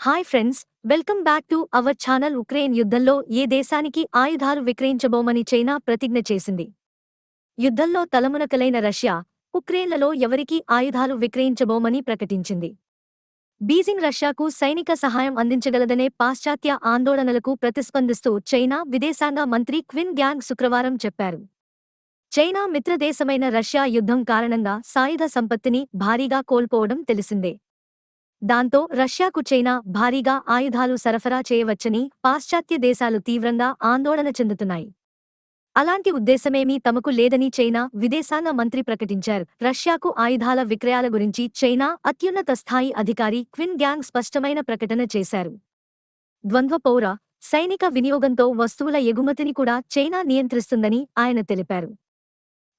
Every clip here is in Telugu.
Hi friends welcome back to our channel Ukraine యుద్ధంలో ఏ దేశానికి ఆయుధాలు విక్రయించబోమని చైనా ప్రతిజ్ఞ చేసింది. యుద్ధంలో తలమునకలైన రష్యా ఉక్రెయిన్లలో ఎవరికీ ఆయుధాలు విక్రయించబోమని ప్రకటించింది. బీజింగ్ రష్యాకు సైనిక సహాయం అందించగలదనే పాశ్చాత్య ఆందోళనలకు ప్రతిస్పందిస్తూ చైనా విదేశాంగ మంత్రి క్విన్ గ్యాంగ్ శుక్రవారం చెప్పారు. చైనా మిత్రదేశమైన రష్యా యుద్ధం కారణంగా సాయుధ సంపత్తిని భారీగా కోల్పోవడం తెలిసిందే. దాంతో రష్యాకు చైనా భారీగా ఆయుధాలు సరఫరా చేయవచ్చని పాశ్చాత్య దేశాలు తీవ్రంగా ఆందోళన చెందుతున్నాయి. అలాంటి ఉద్దేశమేమీ తమకు లేదని చైనా విదేశాంగ మంత్రి ప్రకటించారు. రష్యాకు ఆయుధాల విక్రయాల గురించి చైనా అత్యున్నత స్థాయి అధికారి క్విన్ గ్యాంగ్ స్పష్టమైన ప్రకటన చేశారు. ద్వంద్వ పౌర సైనిక వినియోగంతో వస్తువుల ఎగుమతిని కూడా చైనా నియంత్రిస్తుందని ఆయన తెలిపారు.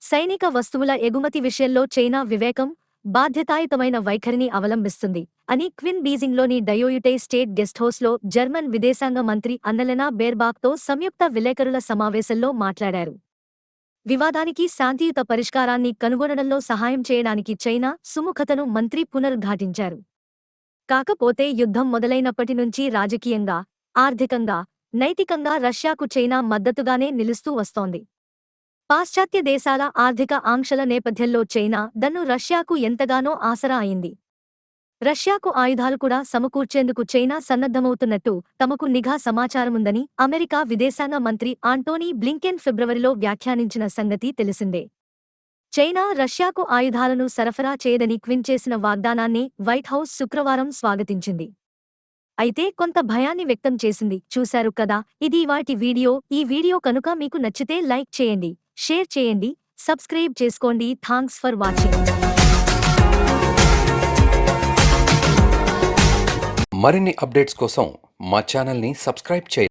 సైనిక వస్తువుల ఎగుమతి విషయంలో చైనా వివేకం బాధ్యతాయుతమైన వైఖరిని అవలంబిస్తుంది. అని క్విన్ బీజింగ్లోని డయోయుటే స్టేట్ గెస్ట్ హౌస్లో జర్మన్ విదేశాంగ మంత్రి అన్నలెనా బేర్బాక్తో సంయుక్త విలేకరుల సమావేశంలో మాట్లాడారు. వివాదానికి శాంతియుత పరిష్కారాన్ని కనుగొనడంలో సహాయం చేయడానికి చైనా సుముఖతను మంత్రి పునరుద్ఘాటించారు. కాకపోతే యుద్ధం మొదలైనప్పటి నుంచి రాజకీయంగా ఆర్థికంగా నైతికంగా రష్యాకు చైనా మద్దతుగానే నిలుస్తూ వస్తోంది. పాశ్చాత్య దేశాల ఆర్థిక ఆంక్షల నేపథ్యంలో చైనా దన్ను రష్యాకు ఎంతగానో ఆసరా అయింది. రష్యాకు ఆయుధాలు కూడా సమకూర్చేందుకు చైనా సన్నద్ధమవుతున్నట్టు తమకు నిఘా సమాచారముందని అమెరికా విదేశాంగ మంత్రి ఆంటోనీ బ్లింకెన్ ఫిబ్రవరిలో వ్యాఖ్యానించిన సంగతి తెలిసిందే. చైనా రష్యాకు ఆయుధాలను సరఫరా చేయదని క్విన్ చేసిన వాగ్దానాన్ని వైట్ హౌస్ శుక్రవారం స్వాగతించింది. అయితే కొంత భయాన్ని వ్యక్తం చేసింది. చూశారు కదా ఇది వాటి వీడియో. ఈ వీడియో కనుక మీకు నచ్చితే లైక్ చేయండి. షేర్ చేయండి సబ్స్క్రైబ్ చేసుకోండి. Thanks for watching. మరిన్ని అప్డేట్స్ కోసం మా ఛానల్ని సబ్స్క్రైబ్ చేయండి.